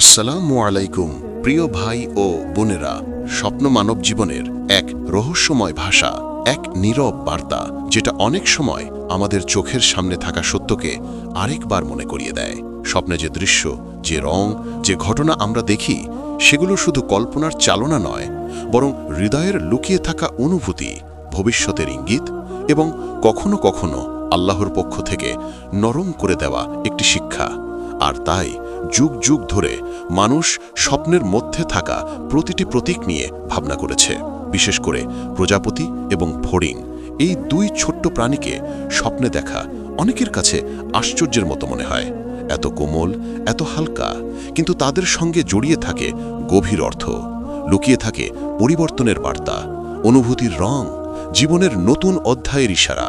আসসালামু আলাইকুম, প্রিয় ভাই ও বোনেরা। স্বপ্ন মানব জীবনের এক রহস্যময় ভাষা, এক নীরব বার্তা, যেটা অনেক সময় আমাদের চোখের সামনে থাকা সত্যকে আরেকবার মনে করিয়ে দেয়। স্বপ্নে যে দৃশ্য, যে রং, যে ঘটনা আমরা দেখি, সেগুলো শুধু কল্পনার চালনা নয়, বরং হৃদয়ের লুকিয়ে থাকা অনুভূতি, ভবিষ্যতের ইঙ্গিত এবং কখনো কখনো আল্লাহর পক্ষ থেকে নরম করে দেওয়া একটি শিক্ষা। আর তাই যুগ যুগ ধরে মানুষ স্বপ্নের মধ্যে থাকা প্রতিটি প্রতীক নিয়ে ভাবনা করেছে। বিশেষ করে প্রজাপতি এবং ফড়িং, এই দুই ছোট্ট প্রাণীকে স্বপ্নে দেখা অনেকের কাছে আশ্চর্যের মতো মনে হয়। এত কোমল, এত হালকা, কিন্তু তাদের সঙ্গে জড়িয়ে থাকে গভীর অর্থ। লুকিয়ে থাকে পরিবর্তনের বার্তা, অনুভূতির রং, জীবনের নতুন অধ্যায়ের ইশারা।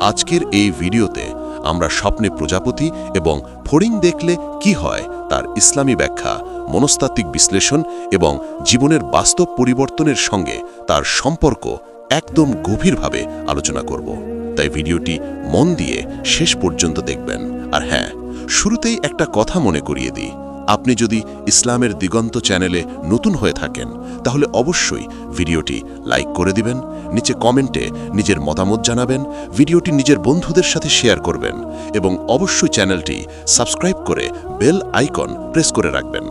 আজকের এই ভিডিওতে আমরা স্বপ্নে প্রজাপতি এবং ফড়িং দেখলে কি হয় তার ইসলামী ব্যাখ্যা, মনস্তাত্ত্বিক বিশ্লেষণ এবং জীবনের বাস্তব পরিবর্তনের সঙ্গে তার সম্পর্ক একদম গভীরভাবে আলোচনা করব। তাই ভিডিওটি মন দিয়ে শেষ পর্যন্ত দেখবেন। আর হ্যাঁ শুরুতেই একটা কথা মনে করিয়ে দিই। আপনি যদি ইসলামের দিগন্ত চ্যানেলে নতুন হয়ে থাকেন, তাহলে অবশ্যই ভিডিওটি লাইক করে দিবেন, নিচে কমেন্টে নিজের মতামত জানাবেন, ভিডিওটি নিজের বন্ধুদের সাথে শেয়ার করবেন এবং অবশ্যই চ্যানেলটি সাবস্ক্রাইব করে বেল আইকন প্রেস করে রাখবেন।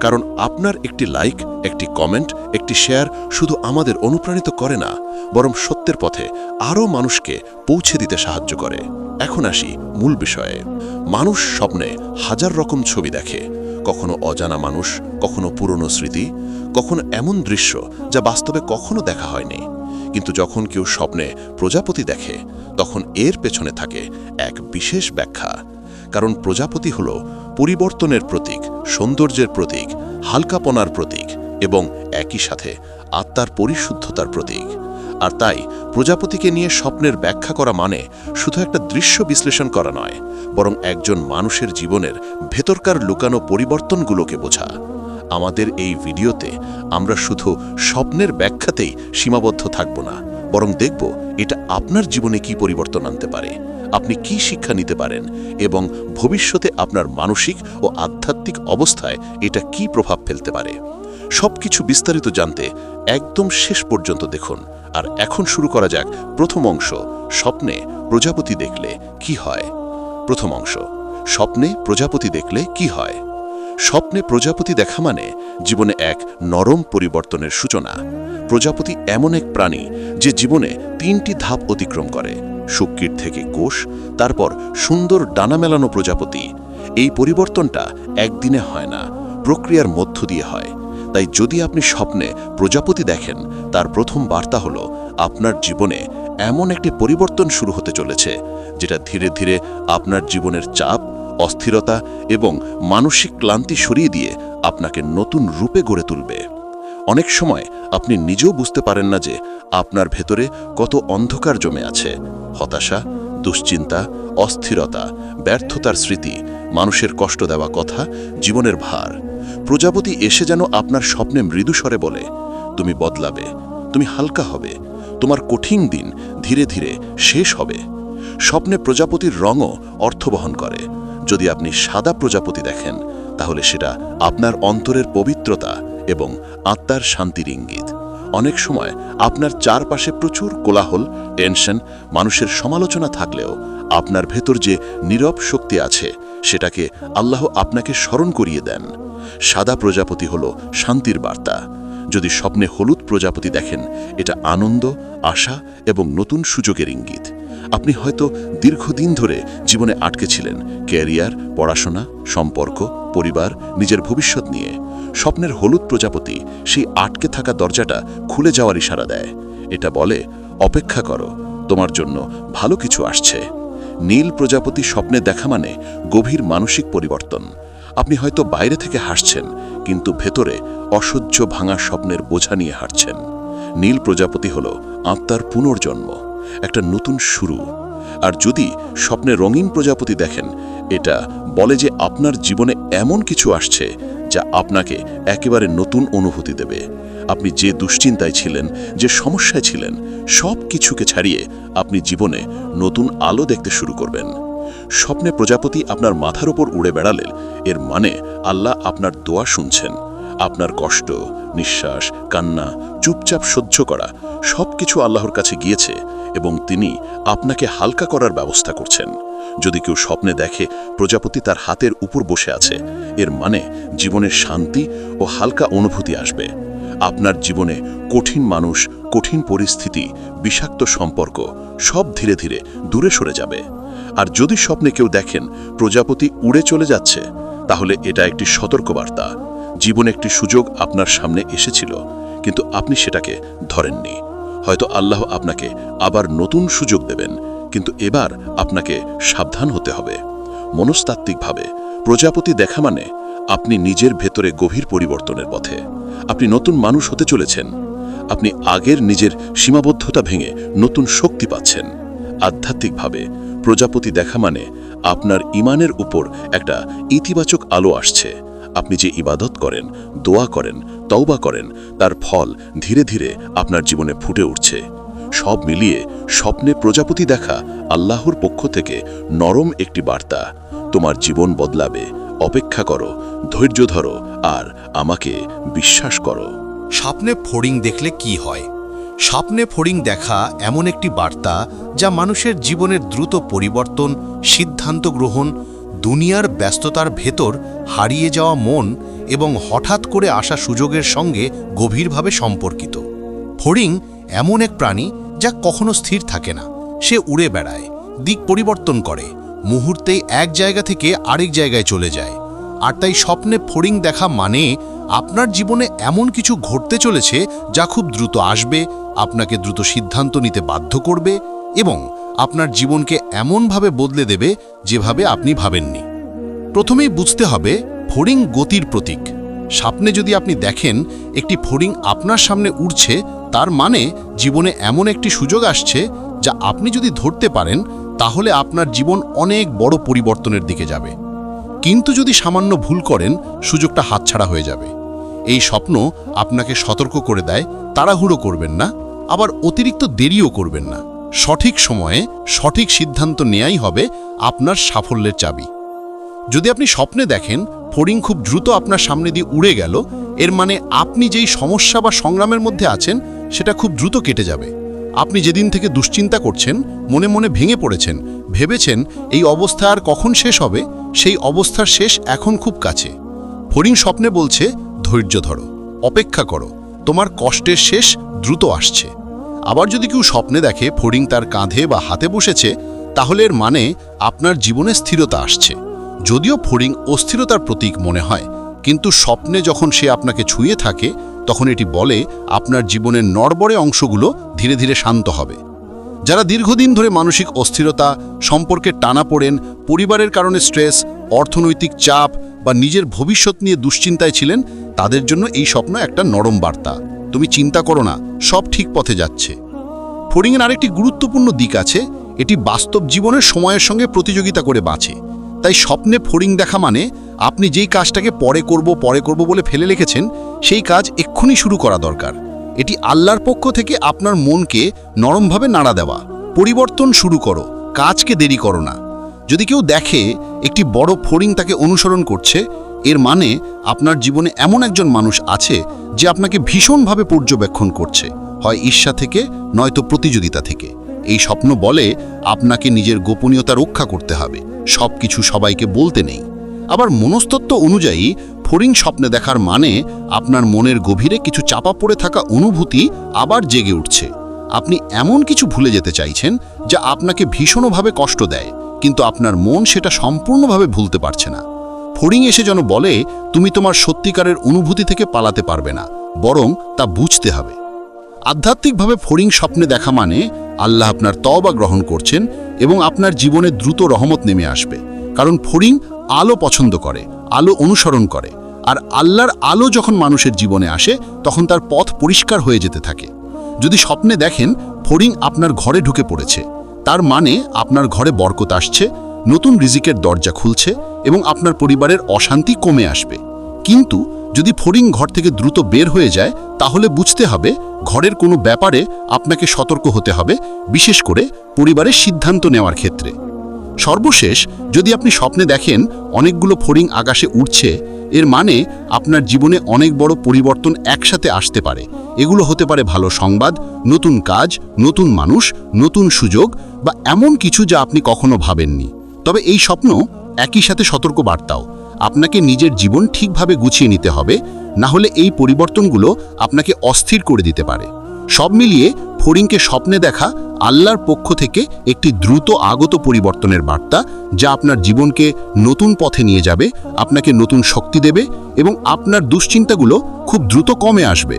কারণ আপনার একটি লাইক, একটি কমেন্ট, একটি শেয়ার শুধু আমাদের অনুপ্রাণিত করে না, বরং সত্যের পথে আরও মানুষকে পৌঁছে দিতে সাহায্য করে। এখন আসি মূল বিষয়ে। মানুষ স্বপ্নে হাজার রকম ছবি দেখে। কখনো অজানা মানুষ, কখনো পুরনো স্মৃতি, কখনো এমন দৃশ্য যা বাস্তবে কখনো দেখা হয়নি। কিন্তু যখন কেউ স্বপ্নে প্রজাপতি দেখে, তখন এর পেছনে থাকে এক বিশেষ ব্যাখ্যা। কারণ প্রজাপতি হল পরিবর্তনের প্রতীক, সৌন্দর্যের প্রতীক, হালকাপনার প্রতীক এবং একই সাথে আত্মার পরিশুদ্ধতার প্রতীক। আর তাই প্রজাপতিকে নিয়ে স্বপ্নের ব্যাখ্যা করা মানে শুধু একটা দৃশ্য বিশ্লেষণ করা নয়, বরং একজন মানুষের জীবনের ভেতরকার লুকানো পরিবর্তনগুলোকে বোঝা। আমাদের এই ভিডিওতে আমরা শুধু স্বপ্নের ব্যাখ্যাতেই সীমাবদ্ধ থাকব না, বরং দেখব এটা আপনার জীবনে কি পরিবর্তন আনতে পারে, আপনি কি শিক্ষা নিতে পারেন, এবং ভবিষ্যতে আপনার মানসিক ও আধ্যাত্মিক অবস্থায় এটা কি প্রভাব ফেলতে পারে। সবকিছু বিস্তারিত জানতে একদম শেষ পর্যন্ত দেখুন। আর এখন শুরু করা যাক প্রথম অংশ, স্বপ্নে প্রজাপতি দেখলে কি হয়? প্রথম অংশ, স্বপ্নে প্রজাপতি দেখলে কি হয়? স্বপ্নে প্রজাপতি দেখা মানে জীবনে এক নরম পরিবর্তনের সূচনা। প্রজাপতি এমন এক প্রাণী যে জীবনে তিনটি ধাপ অতিক্রম করে শুক্কির থেকে কোষ, তারপর সুন্দর ডানা মেলানো প্রজাপতি। এই পরিবর্তনটা একদিনে হয় না, প্রক্রিয়ার মধ্য দিয়ে হয়। তাই যদি আপনি স্বপ্নে প্রজাপতি দেখেন, তার প্রথম বার্তা হল, আপনার জীবনে এমন একটি পরিবর্তন শুরু হতে চলেছে, যেটা ধীরে ধীরে আপনার জীবনের চাপ, অস্থিরতা এবং মানসিক ক্লান্তি সরিয়ে দিয়ে আপনাকে নতুন রূপে গড়ে তুলবে। অনেক সময় আপনি নিজেও বুঝতে পারেন না যে আপনার ভেতরে কত অন্ধকার জমে আছে। হতাশা, দুশ্চিন্তা, অস্থিরতা, ব্যর্থতার স্মৃতি, মানুষের কষ্ট দেওয়া কথা, জীবনের ভার। প্রজাপতি এসে যেন আপনার স্বপ্নে মৃদুস্বরে বলে, তুমি বদলাবে, তুমি হালকা হবে, তোমার কঠিন দিন ধীরে ধীরে শেষ হবে। স্বপ্নে প্রজাপতির রঙও অর্থ বহন করে। যদি আপনি সাদা প্রজাপতি দেখেন, তাহলে সেটা আপনার অন্তরের পবিত্রতা এবং আত্মার শান্তির ইঙ্গিত। অনেক সময় আপনার চারপাশে প্রচুর কোলাহল, টেনশন, মানুষের সমালোচনা থাকলেও আপনার ভেতর যে নীরব শক্তি আছে, সেটাকে আল্লাহ আপনাকে স্মরণ করিয়ে দেন। সাদা প্রজাপতি হল শান্তির বার্তা। যদি স্বপ্নে হলুদ প্রজাপতি দেখেন, এটা আনন্দ, আশা এবং নতুন সুযোগের ইঙ্গিত। আপনি হয়তো দীর্ঘদিন ধরে জীবনে আটকে ছিলেন ক্যারিয়ার, পড়াশোনা, সম্পর্ক, পরিবার, নিজের ভবিষ্যৎ নিয়ে। স্বপ্নের হলুদ প্রজাপতি সেই আটকে থাকা দরজাটা খুলে যাওয়ার ইশারা দেয়। এটা বলে, অপেক্ষা করো, তোমার জন্য ভালো কিছু আসছে। নীল প্রজাপতি স্বপ্নে দেখা মানে গভীর মানসিক পরিবর্তন। আপনি হয়তো বাইরে থেকে হাসছেন, কিন্তু ভেতরে অসহ্য ভাঙা স্বপ্নের বোঝা নিয়ে হাঁটছেন। নীল প্রজাপতি হল আত্মার পুনর্জন্ম, একটা নতুন শুরু। আর যদি স্বপ্নে রঙিন প্রজাপতি দেখেন, এটা বলে যে আপনার জীবনে এমন কিছু আসছে যা আপনাকে একেবারে নতুন অনুভূতি দেবে। আপনি যে দুশ্চিন্তায় ছিলেন, যে সমস্যায় ছিলেন সব কিছুকে ছাড়িয়ে আপনি জীবনে নতুন আলো দেখতে শুরু করবেন। স্বপ্নে প্রজাপতি আপনার মাথার উপর উড়ে বেড়ালেন। এর মানে আল্লাহ আপনার দোয়া শুনছেন। আপনার কষ্ট, নিঃশ্বাস, কান্না, চুপচাপ সহ্য করা সব কিছু আল্লাহর কাছে গিয়েছে এবং তিনি আপনাকে হালকা করার ব্যবস্থা করছেন। যদি কেউ স্বপ্নে দেখে প্রজাপতি তার হাতের উপর বসে আছে, এর মানে জীবনের শান্তি ও হালকা অনুভূতি আসবে। আপনার জীবনে কঠিন মানুষ, কঠিন পরিস্থিতি, বিষাক্ত সম্পর্ক সব ধীরে ধীরে দূরে সরে যাবে। আর যদি স্বপ্নে কেউ দেখেন প্রজাপতি উড়ে চলে যাচ্ছে, তাহলে এটা একটি সতর্কবার্তা। জীবনে একটি সুযোগ আপনার সামনে এসেছিল, কিন্তু আপনি সেটাকে ধরেননি। হয়তো আল্লাহ আপনাকে আবার নতুন সুযোগ দেবেন, কিন্তু এবার আপনাকে সাবধান হতে হবে। মনস্তাত্ত্বিকভাবে, প্রজাপতি দেখা মানে আপনি নিজের ভেতরে গভীর পরিবর্তনের পথে। আপনি নতুন মানুষ হতে চলেছেন। আপনি আগের নিজের সীমাবদ্ধতা ভেঙে নতুন শক্তি পাচ্ছেন। আধ্যাত্মিকভাবে প্রজাপতি দেখা মানে আপনার ইমানের উপর একটা ইতিবাচক আলো আসছে। আপনি যে ইবাদত করেন, দোয়া করেন, তওবা করেন, তার ফল ধীরে ধীরে আপনার জীবনে ফুটে উঠছে। সব মিলিয়ে স্বপ্নে প্রজাপতি দেখা আল্লাহর পক্ষ থেকে নরম একটি বার্তা, তোমার জীবন বদলাবে, অপেক্ষা করো, ধৈর্য ধরো আর আমাকে বিশ্বাস করো। স্বপ্নে ফড়িং দেখলে কি হয়? স্বপ্নে ফড়িং দেখা এমন একটি বার্তা যা মানুষের জীবনের দ্রুত পরিবর্তন, সিদ্ধান্ত গ্রহণ, দুনিয়ার ব্যস্ততার ভেতর হারিয়ে যাওয়া মন এবং হঠাৎ করে আসা সুযোগের সঙ্গে গভীরভাবে সম্পর্কিত। ফড়িং এমন এক প্রাণী যা কখনো স্থির থাকে না। সে উড়ে বেড়ায়, দিক পরিবর্তন করে, মুহূর্তেই এক জায়গা থেকে আরেক জায়গায় চলে যায়। আর তাই স্বপ্নে ফড়িং দেখা মানে আপনার জীবনে এমন কিছু ঘটতে চলেছে যা খুব দ্রুত আসবে, আপনাকে দ্রুত সিদ্ধান্ত নিতে বাধ্য করবে এবং আপনার জীবনকে এমনভাবে বদলে দেবে যেভাবে আপনি ভাবেননি। প্রথমেই বুঝতে হবে ফড়িং গতির প্রতীক। স্বপ্নে যদি আপনি দেখেন একটি ফড়িং আপনার সামনে উড়ছে, তার মানে জীবনে এমন একটি সুযোগ আসছে যা আপনি যদি ধরতে পারেন, তাহলে আপনার জীবন অনেক বড় পরিবর্তনের দিকে যাবে। কিন্তু যদি সামান্য ভুল করেন, সুযোগটা হাতছাড়া হয়ে যাবে। এই স্বপ্ন আপনাকে সতর্ক করে দেয়, তাড়াহুড়ো করবেন না, আবার অতিরিক্ত দেরিও করবেন না। সঠিক সময়ে সঠিক সিদ্ধান্ত নেয়াই হবে আপনার সাফল্যের চাবি। যদি আপনি স্বপ্নে দেখেন, ফড়িং খুব দ্রুত আপনার সামনে দিয়ে উড়ে গেল, এর মানে আপনি যেই সমস্যা বা সংগ্রামের মধ্যে আছেন, সেটা খুব দ্রুত কেটে যাবে। আপনি যেদিন থেকে দুশ্চিন্তা করছেন, মনে মনে ভেঙে পড়েছেন, ভেবেছেন এই অবস্থা আর কখন শেষ হবে? সেই অবস্থার শেষ এখন খুব কাছে। ফড়িং স্বপ্নে বলছে, ধৈর্য ধরো, অপেক্ষা করো, তোমার কষ্টের শেষ দ্রুত আসছে। আবার যদি কেউ স্বপ্নে দেখে ফড়িং তার কাঁধে বা হাতে বসেছে, তাহলে এর মানে আপনার জীবনে স্থিরতা আসছে। যদিও ফড়িং অস্থিরতার প্রতীক মনে হয়, কিন্তু স্বপ্নে যখন সে আপনাকে ছুঁয়ে থাকে, তখন এটি বলে আপনার জীবনের নড়বড়ে অংশগুলো ধীরে ধীরে শান্ত হবে। যারা দীর্ঘদিন ধরে মানসিক অস্থিরতা, সম্পর্কে টানা পড়েন, পরিবারের কারণে স্ট্রেস, অর্থনৈতিক চাপ বা নিজের ভবিষ্যৎ নিয়ে দুশ্চিন্তায় ছিলেন, তাদের জন্য এই স্বপ্ন একটা নরম বার্তা। তুমি চিন্তা করো না, সব ঠিক পথে যাচ্ছে। ফড়িংয়ের আরেকটি গুরুত্বপূর্ণ দিক আছে, এটি বাস্তব জীবনের সময়ের সঙ্গে প্রতিযোগিতা করে বাঁচে। তাই স্বপ্নে ফড়িং দেখা মানে আপনি যেই কাজটাকে পরে করব পরে করব বলে ফেলে রেখেছেন, সেই কাজ এক্ষুনি শুরু করা দরকার। এটি আল্লাহর পক্ষ থেকে আপনার মনকে নরমভাবে নাড়া দেওয়া। পরিবর্তন শুরু করো, কাজকে দেরি করো না। যদি কেউ দেখে একটি বড় ফড়িং তাকে অনুসরণ করছে, এর মানে আপনার জীবনে এমন একজন মানুষ আছে যে আপনাকে ভীষণভাবে পর্যবেক্ষণ করছে, হয় ঈর্ষা থেকে, নয়তো প্রতিযোগিতা থেকে। এই স্বপ্ন বলে আপনাকে নিজের গোপনীয়তা রক্ষা করতে হবে। সব কিছু সবাইকে বলতে নেই। আবার মনস্তত্ত্ব অনুযায়ী ফড়িং স্বপ্নে দেখার মানে আপনার মনের গভীরে কিছু চাপা পড়ে থাকা অনুভূতি আবার জেগে উঠছে। আপনি এমন কিছু ভুলে যেতে চাইছেন যা আপনাকে ভীষণভাবে কষ্ট দেয়, কিন্তু আপনার মন সেটা সম্পূর্ণভাবে ভুলতে পারছে না। ফড়িং এসে যেন বলে, তুমি তোমার সত্যিকারের অনুভূতি থেকে পালাতে পারবে না, বরং তা বুঝতে হবে। আধ্যাত্মিকভাবে ফড়িং স্বপ্নে দেখা মানে আল্লাহ আপনার তওবা গ্রহণ করছেন এবং আপনার জীবনে দ্রুত রহমত নেমে আসবে। কারণ ফড়িং আলো পছন্দ করে, আলো অনুসরণ করে। আর আল্লাহর আলো যখন মানুষের জীবনে আসে, তখন তার পথ পরিষ্কার হয়ে যেতে থাকে। যদি স্বপ্নে দেখেন, ফড়িং আপনার ঘরে ঢুকে পড়েছে। তার মানে আপনার ঘরে বরকত আসছে, নতুন রিজিকের দরজা খুলছে এবং আপনার পরিবারের অশান্তি কমে আসবে। কিন্তু যদি ফড়িং ঘর থেকে দ্রুত বের হয়ে যায়, তাহলে বুঝতে হবে ঘরের কোনো ব্যাপারে আপনাকে সতর্ক হতে হবে, বিশেষ করে পরিবারের সিদ্ধান্ত নেওয়ার ক্ষেত্রে। সর্বশেষ, যদি আপনি স্বপ্নে দেখেন অনেকগুলো ফড়িং আকাশে উঠছে এর মানে আপনার জীবনে অনেক বড় পরিবর্তন একসাথে আসতে পারে। এগুলো হতে পারে ভালো সংবাদ, নতুন কাজ, নতুন মানুষ, নতুন সুযোগ বা এমন কিছু যা আপনি কখনো ভাবেননি। তবে এই স্বপ্ন একই সাথে সতর্ক বার্তাও। আপনাকে নিজের জীবন ঠিকভাবে গুছিয়ে নিতে হবে, না হলে এই পরিবর্তনগুলো আপনাকে অস্থির করে দিতে পারে। সব মিলিয়ে ফড়িংকে স্বপ্নে দেখা আল্লাহর পক্ষ থেকে একটি দ্রুত আগত পরিবর্তনের বার্তা যা আপনার জীবনকে নতুন পথে নিয়ে যাবে, আপনাকে নতুন শক্তি দেবে এবং আপনার দুশ্চিন্তাগুলো খুব দ্রুত কমে আসবে।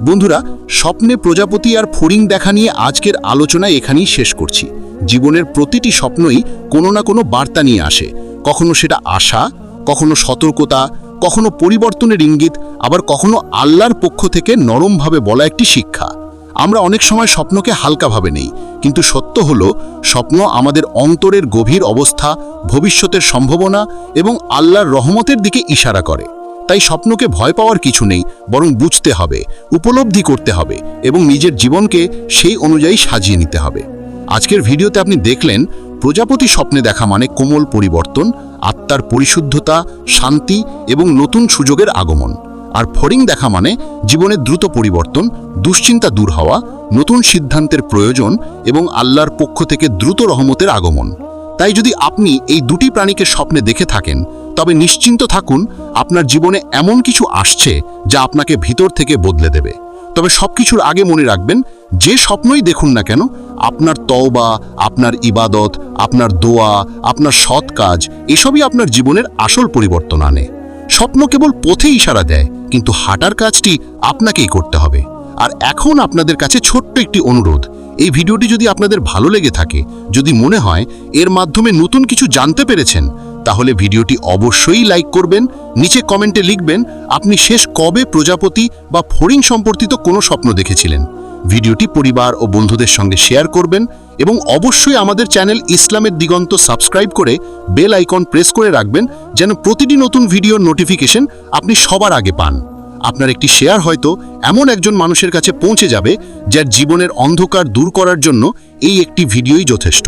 বন্ধুরা, স্বপ্নে প্রজাপতি আর ফড়িং দেখা নিয়ে আজকের আলোচনা এখানেই শেষ করছি। জীবনের প্রতিটি স্বপ্নই কোনো না কোনো বার্তা নিয়ে আসে। কখনো সেটা আশা, কখনো সতর্কতা, কখনো পরিবর্তনের ইঙ্গিত, আবার কখনো আল্লাহর পক্ষ থেকে নরমভাবে বলা একটি শিক্ষা। আমরা অনেক সময় স্বপ্নকে হালকাভাবে নেই, কিন্তু সত্য হলো, স্বপ্ন আমাদের অন্তরের গভীর অবস্থা, ভবিষ্যতের সম্ভাবনা এবং আল্লাহর রহমতের দিকে ইশারা করে। তাই স্বপ্নকে ভয় পাওয়ার কিছু নেই, বরং বুঝতে হবে, উপলব্ধি করতে হবে এবং নিজের জীবনকে সেই অনুযায়ী সাজিয়ে নিতে হবে। আজকের ভিডিওতে আপনি দেখলেন, প্রজাপতি স্বপ্নে দেখা মানে কোমল পরিবর্তন, আত্মার পরিশুদ্ধতা, শান্তি এবং নতুন সুযোগের আগমন। আর ফড়িং দেখা মানে জীবনের দ্রুত পরিবর্তন, দুশ্চিন্তা দূর হওয়া, নতুন সিদ্ধান্তের প্রয়োজন এবং আল্লাহর পক্ষ থেকে দ্রুত রহমতের আগমন। তাই যদি আপনি এই দুটি প্রাণীকে স্বপ্নে দেখে থাকেন, তবে নিশ্চিন্ত থাকুন আপনার জীবনে এমন কিছু আসছে যা আপনাকে ভিতর থেকে বদলে দেবে। তবে সব কিছুর আগে মনে রাখবেন, যে স্বপ্নই দেখুন না কেন, আপনার তওবা, আপনার ইবাদত, আপনার দোয়া, আপনার সৎ কাজ, এসবই আপনার জীবনের আসল পরিবর্তন আনে। স্বপ্ন কেবল পথে ইশারা দেয় কিন্তু হাঁটার কাজটি আপনাকেই করতে হবে। আর এখন আপনাদের কাছে ছোট্ট একটি অনুরোধ, এই ভিডিওটি যদি আপনাদের ভালো লেগে থাকে, যদি মনে হয় এর মাধ্যমে নতুন কিছু জানতে পেরেছেন, তাহলে ভিডিওটি অবশ্যই লাইক করবেন, নিচে কমেন্টে লিখবেন, আপনি শেষ কবে প্রজাপতি বা ফড়িং সম্পর্কিত কোনো স্বপ্ন দেখেছিলেন। ভিডিওটি পরিবার ও বন্ধুদের সঙ্গে শেয়ার করবেন এবং অবশ্যই আমাদের চ্যানেল ইসলামের দিগন্ত সাবস্ক্রাইব করে বেল আইকন প্রেস করে রাখবেন যেন প্রতিটি নতুন ভিডিওর নোটিফিকেশন আপনি সবার আগে পান। আপনার একটি শেয়ার হয়তো এমন একজন মানুষের কাছে পৌঁছে যাবে যার জীবনের অন্ধকার দূর করার জন্য এই একটি ভিডিওই যথেষ্ট।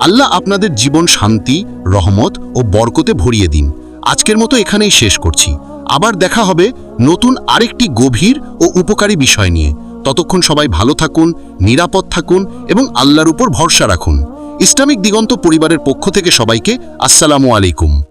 আল্লাহ আপনাদের জীবন শান্তি, রহমত ও বরকতে ভরিয়ে দিন। আজকের মতো এখানেই শেষ করছি। আবার দেখা হবে নতুন আরেকটি গভীর ও উপকারী বিষয় নিয়ে। ততক্ষণ সবাই ভালো থাকুন, নিরাপদ থাকুন এবং আল্লাহর উপর ভরসা রাখুন। ইসলামিক দিগন্ত পরিবারের পক্ষ থেকে সবাইকে আসসালামু আলাইকুম।